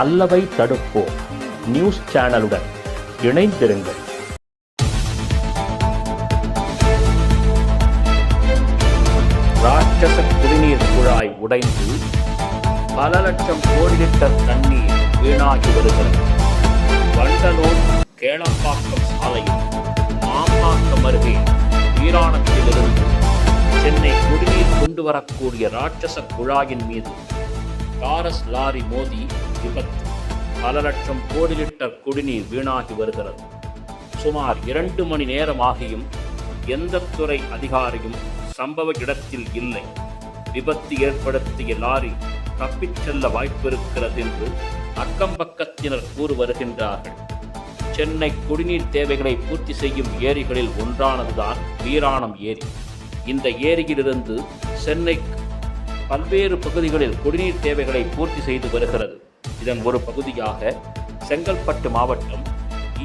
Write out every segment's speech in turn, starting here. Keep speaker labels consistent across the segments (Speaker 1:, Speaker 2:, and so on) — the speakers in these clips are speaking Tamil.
Speaker 1: அல்லவை தடுப்போம். நியூஸ் சேனலுடன் இணைந்திருங்கள். ராட்சச குடிநீர் குழாய் உடைந்து பல லட்சம் கோடி லிட்டர் தண்ணீர் வீணாகி வருகிறது. வண்டலூர் கேளம்பாக்கம் சாலையில் மாம்பாக்கம் அருகே வீராணத்திலிருந்து சென்னை குடிநீர் கொண்டு வரக்கூடிய ராட்சச குழாயின் மீது டாரஸ் லாரி மோதி விபத்து. பல லட்சம் கோடி லிட்டர் குடிநீர் வீணாகி வருகிறது. சுமார் இரண்டு மணி நேரமாகியும் எந்த துறை அதிகாரியும் சம்பவ இடத்தில் இல்லை. விபத்து ஏற்படுத்திய லாரி தப்பிச் செல்ல வாய்ப்பிருக்கிறது என்று அக்கம்பக்கத்தினர் கூறு வருகின்றார்கள். சென்னை குடிநீர் தேவைகளை பூர்த்தி செய்யும் ஏரிகளில் ஒன்றானதுதான் வீராணம் ஏரி. இந்த ஏரியிலிருந்து சென்னை பல்வேறு பகுதிகளில் குடிநீர் தேவைகளை பூர்த்தி செய்து வருகிறது. இதன் ஒரு பகுதியாக செங்கல்பட்டு மாவட்டம்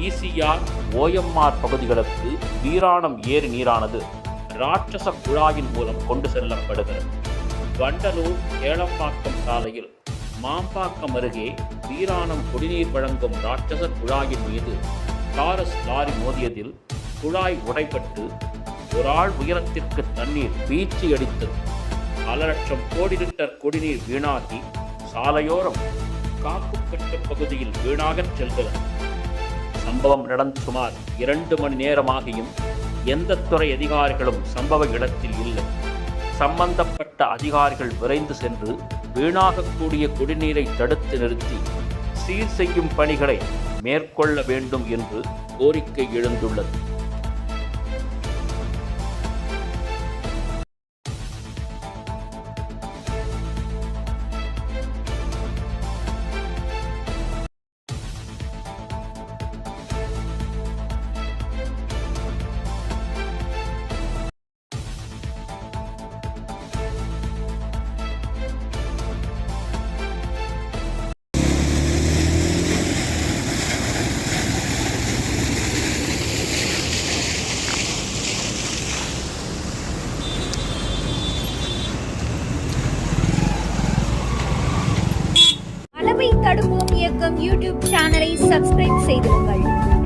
Speaker 1: ஈசிஆர் ஓஎம்ஆர் பகுதிகளுக்கு வீராணம் ஏரி நீரானது ராட்சச குழாயின் மூலம் கொண்டு செல்லப்படுகிறது. வண்டலூர் ஏலம்பாக்கம் சாலையில் மாம்பாக்கம் அருகே வீராணம் குடிநீர் வழங்கும் ராட்சச குழாயின் மீது காரஸ் லாரி மோதியதில் குழாய் உடைப்பட்டு ஒரு ஆள் உயரத்திற்கு தண்ணீர் வீச்சு அடித்தது பல லட்சம் கோடி லிட்டர் குடிநீர் வீணாகி சாலையோரம் காப்புக்கட்டு பகுதியில் வீணாக செல்கிறது. சம்பவம் நடந்து சுமார் இரண்டு மணி நேரமாகியும் எந்த துறை அதிகாரிகளும் சம்பவ இடத்தில் இல்லை. சம்பந்தப்பட்ட அதிகாரிகள் விரைந்து சென்று வீணாகக்கூடிய குடிநீரை தடுத்து நிறுத்தி சீர் செய்யும் பணிகளை மேற்கொள்ள வேண்டும் என்று கோரிக்கை எழுந்துள்ளது.
Speaker 2: இயக்கம் யூடியூப் சேனலை சப்ஸ்கிரைப் செய்திருங்கள்